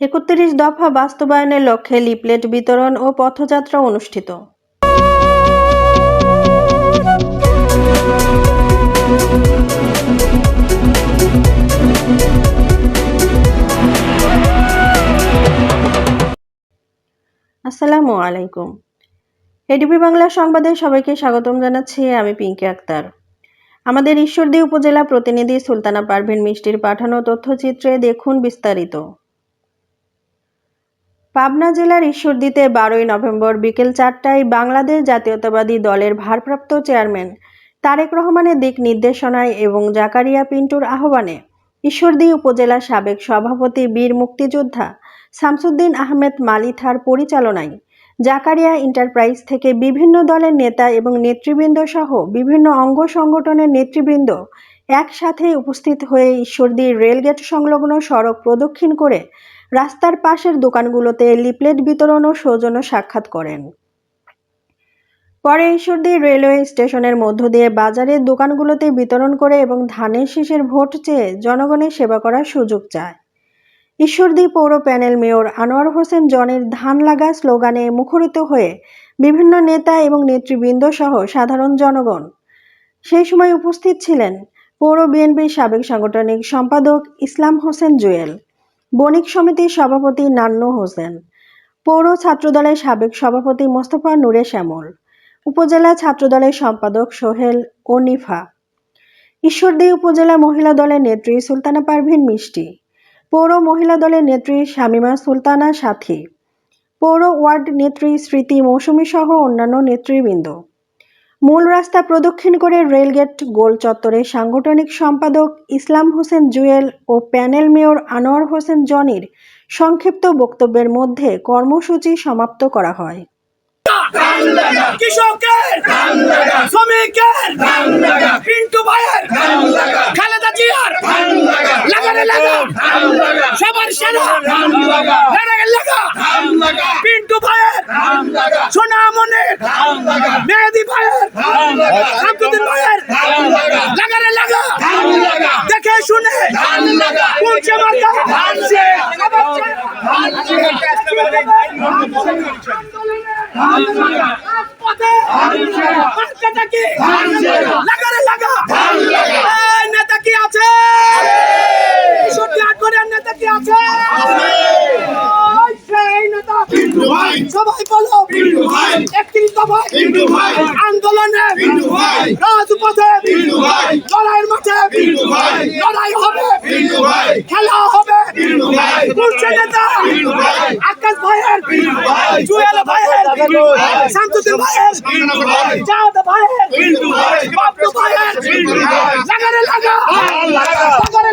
একত্রিশ দফা বাস্তবায়নের লক্ষ্যে লিফলেট বিতরণ ও পথযাত্রা অনুষ্ঠিত। আসসালামু আলাইকুম। এডিপি বাংলা সংবাদে সবাইকে স্বাগতম জানাচ্ছি, আমি পিঙ্কি আক্তার। আমাদের ঈশ্বরদী উপজেলা প্রতিনিধি সুলতানা পারভিন মিষ্টির পাঠানো তথ্যচিত্রে দেখুন বিস্তারিত। পাবনা জেলার ঈশ্বরদীতে বারোই নভেম্বর বিকেল চারটায় বাংলাদেশ জাতীয়তাবাদী দলের ভারপ্রাপ্ত চেয়ারম্যান তারেক রহমানের দিক নির্দেশনায় এবং জাকারিয়া পিন্টুর আহ্বানে ঈশ্বরদী উপজেলা সাবেক সভাপতি বীর মুক্তিযোদ্ধা শামসুদ্দিন আহমেদ মালিথার পরিচালনায় জাকারিয়া এন্টারপ্রাইজ থেকে বিভিন্ন দলের নেতা এবং নেতৃবৃন্দ সহ বিভিন্ন অঙ্গ সংগঠনের নেতৃবৃন্দ একসাথে উপস্থিত হয়ে ঈশ্বরদীর রেলগেট সংলগ্ন সড়ক প্রদক্ষিণ করে রাস্তার পাশের দোকানগুলোতে লিফলেট বিতরণ ও সৌজন্য সাক্ষাৎ করেন। পরে ঈশ্বরদী রেলওয়ে স্টেশনের মধ্য দিয়ে বাজারের দোকানগুলোতে বিতরণ করে এবং ধানের শীষের ভোট চেয়ে জনগণের সেবা করার সুযোগ চায়। ঈশ্বরদী পৌর প্যানেল মেয়র আনোয়ার হোসেন জনের ধান লাগা স্লোগানে মুখরিত হয়ে বিভিন্ন নেতা এবং নেতৃবৃন্দ সহ সাধারণ জনগণ সেই সময় উপস্থিত ছিলেন পৌর বিএনপির সাবেক সাংগঠনিক সম্পাদক ইসলাম হোসেন জুয়েল। বণিক সমিতির সভাপতি নান্নু হোসেন, পৌর ছাত্রদলের সাবেক সভাপতি মোস্তফা নূরে শ্যামল, উপজেলা ছাত্রদলের সম্পাদক সোহেল ও নিফা ঈশ্বরদী উপজেলা মহিলা দলের নেত্রী সুলতানা পারভিন মিষ্টি, পৌর মহিলা দলের নেত্রী শামিমা সুলতানা সাথী, পৌর ওয়ার্ড নেত্রী স্মৃতি মৌসুমী সহ অন্যান্য নেতৃবৃন্দ। মূল রাস্তা প্রদক্ষিণ করে রেলগেট গোল চত্বরে সাংগঠনিক সম্পাদক ইসলাম হোসেন জুয়েল ও প্যানেল মেয়র আনোয়ার হোসেন জনির সংক্ষিপ্ত বক্তব্যের মধ্যে কর্মসূচি সমাপ্ত করা হয়। লাগারে লাগা। নেতা কি আছে? নেতা কি আছে? সবাই বলো। একত্রিশ দফায় আন্দোলনে রাজপথে লড়াইয়ের মাঠে লড়াই হবে। খেলা হবে। নেতা। ভাইয়ের। জুয়েল ভাইয়ের। শামসুদ্দিন ভাইয়ের। জাদ ভাইয়ের। বাবলু ভাইয়ের। লাগারে লাগা। লাগা। লাগারে